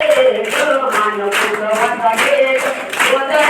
Thank you.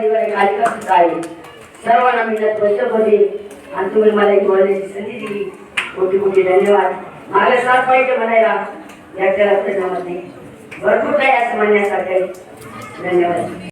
Diwali एक कालिका आहे. सर्वांना मिळत वर्ष होते आणि तुम्ही मला एक बोलण्याची संधी दिली. कोटी कोटी धन्यवाद. मला साथ पाहिजे म्हणायला याच्या लक्षात भरपूर काही असं म्हणण्यासारखं धन्यवाद.